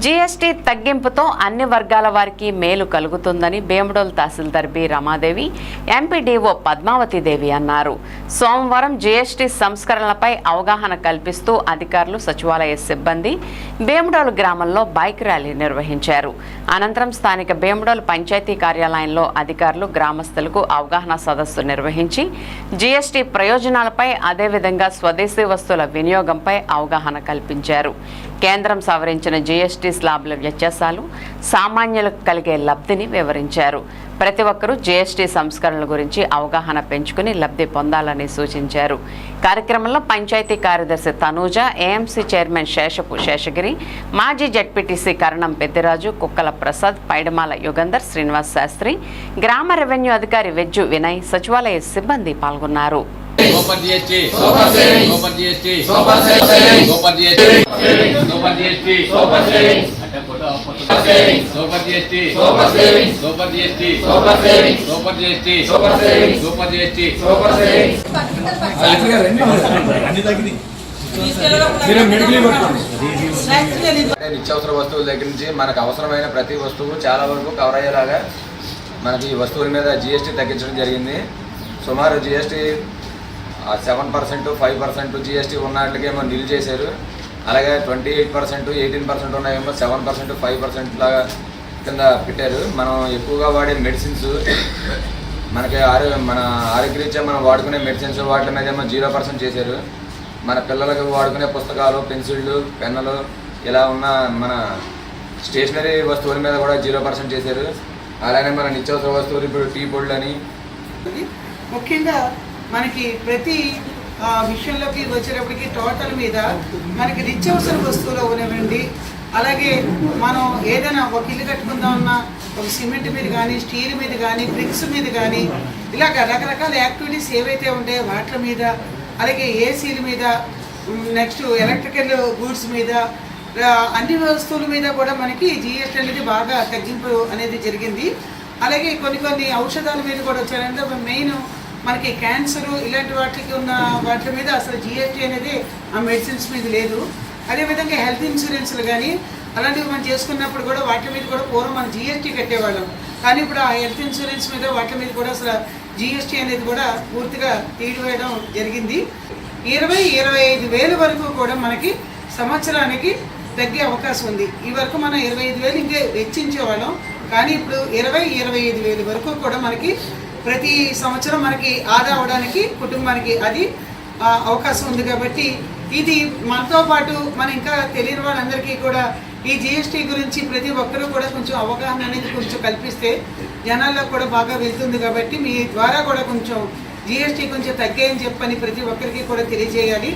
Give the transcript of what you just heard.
GST తగ్గింపుతో అన్ని వర్గాల వారికి మేలు కలుగుతుందని బేముడోల్ తహసీల్దార్ బి రమాదేవి ఎంపీడీఓ పద్మావతి దేవి అన్నారు. సోమవారం జీఎస్టీ సంస్కరణలపై అవగాహన కల్పిస్తూ అధికారులు సచివాలయ సిబ్బంది బేముడోల్ గ్రామంలో బైక్ ర్యాలీ నిర్వహించారు. అనంతరం స్థానిక బేముడోల్ పంచాయతీ కార్యాలయంలో అధికారులు గ్రామస్తులకు అవగాహన సదస్సు నిర్వహించి జీఎస్టీ ప్రయోజనాలపై అదేవిధంగా స్వదేశీ వస్తువుల వినియోగంపై అవగాహన కల్పించారు. కేంద్రం సవరించిన జీఎస్టీ స్లాబ్ల వ్యత్యాసాలు సామాన్యులకు కలిగే లబ్ధిని వివరించారు. ప్రతి ఒక్కరూ జీఎస్టీ సంస్కరణల గురించి అవగాహన పెంచుకుని లబ్ధి పొందాలని సూచించారు. కార్యక్రమంలో పంచాయతీ కార్యదర్శి తనూజ ఏఎంసీ చైర్మన్ శేషపు శేషగిరి మాజీ జడ్పీటీసీ కరణం పెద్దిరాజు కుక్కల ప్రసాద్ పైడమాల యుగంధర్ శ్రీనివాస్ శాస్త్రి గ్రామ రెవెన్యూ అధికారి వెజ్జు వినయ్ సచివాలయ సిబ్బంది పాల్గొన్నారు. Super GST super saving super GST super saving super GST super GST super saving అంటే photo photo saving super GST super saving super GST super saving super GST super saving super GST super saving అంటే నిత్యావసర వస్తువుల దగ్గర నుంచి మనకు అవసరమైన ప్రతి వస్తువు చాలా వరకు కవర్ అయ్యేలాగా మనకి ఈ వస్తువుల మీద జిఎస్టీ తగ్గించడం జరిగింది. సుమారు GST seven percent five percent GST ఉన్నట్లుగేమో nil చేశారు. అలాగే twenty eight percent eighteen percent ఉన్నాయేమో సెవెన్ పర్సెంట్ ఫైవ్ పర్సెంట్ లాగా కింద పెట్టారు. మనం ఎక్కువగా వాడే మెడిసిన్స్ మనకి ఆరో మన ఆరోగ్యరీత్యా మనం వాడుకునే మెడిసిన్స్ వాటి మీద ఏమో జీరో పర్సెంట్ చేశారు. మన పిల్లలకు వాడుకునే పుస్తకాలు పెన్సిళ్ళు పెన్నులు ఇలా ఉన్న మన స్టేషనరీ వస్తువుల మీద కూడా జీరో పర్సెంట్ చేశారు. అలానే మన నిత్యావసర వస్తువులు ఇప్పుడు టీ పొడులు అని ముఖ్యంగా మనకి ప్రతి ఆ, విషయంలోకి వచ్చేటప్పటికి టోటల్ మీద మనకి నిత్యవసర వస్తువులు అవనివ్వండి. అలాగే మనం ఏదైనా ఒక ఇల్లు కట్టుకుందామన్నా ఒక సిమెంట్ మీద కానీ స్టీల్ మీద కానీ బ్రిక్స్ మీద కానీ ఇలాగ రకరకాల యాక్టివిటీస్ ఏవైతే ఉంటాయో వాటి మీద అలాగే ఏసీల మీద నెక్స్ట్ ఎలక్ట్రికల్ గూడ్స్ మీద అన్ని వస్తువుల మీద కూడా మనకి జిఎస్టీ అనేది బాగా తగ్గింపు అనేది జరిగింది. అలాగే కొన్ని కొన్ని ఔషధాల మీద కూడా వచ్చారంటే మెయిన్ మనకి క్యాన్సర్ ఇలాంటి వాటికి ఉన్న వాటి మీద అసలు జిఎస్టీ అనేది ఆ మెడిసిన్స్ మీద లేదు. అదేవిధంగా హెల్త్ ఇన్సూరెన్స్లు కానీ అలాంటివి మనం చేసుకున్నప్పుడు కూడా వాటి మీద కూడా పూర్వం మనం జిఎస్టీ కట్టేవాళ్ళం. కానీ ఇప్పుడు ఆ హెల్త్ ఇన్సూరెన్స్ మీద వాటి మీద కూడా అసలు జిఎస్టీ అనేది కూడా పూర్తిగా తీసివేయడం జరిగింది. ఇరవై ఇరవై ఐదు వేల వరకు కూడా మనకి సంవత్సరానికి తగ్గే అవకాశం ఉంది. ఈ వరకు మనం ఇరవై ఐదు వేలు ఇంకే వెచ్చించేవాళ్ళం కానీ ఇప్పుడు ఇరవై ఇరవై ఐదు వేలు వరకు కూడా మనకి ప్రతి సంవత్సరం మనకి ఆదా అవడానికి కుటుంబానికి అది అవకాశం ఉంది కాబట్టి ఇది మనతో పాటు మన ఇంకా తెలియని వాళ్ళందరికీ కూడా ఈ జిఎస్టీ గురించి ప్రతి ఒక్కరూ కూడా కొంచెం అవగాహన అనేది కొంచెం కల్పిస్తే జనాల్లో కూడా బాగా వెళ్తుంది కాబట్టి మీ ద్వారా కూడా కొంచెం జిఎస్టీ కొంచెం తగ్గాయని చెప్పని ప్రతి ఒక్కరికి కూడా తెలియజేయాలి.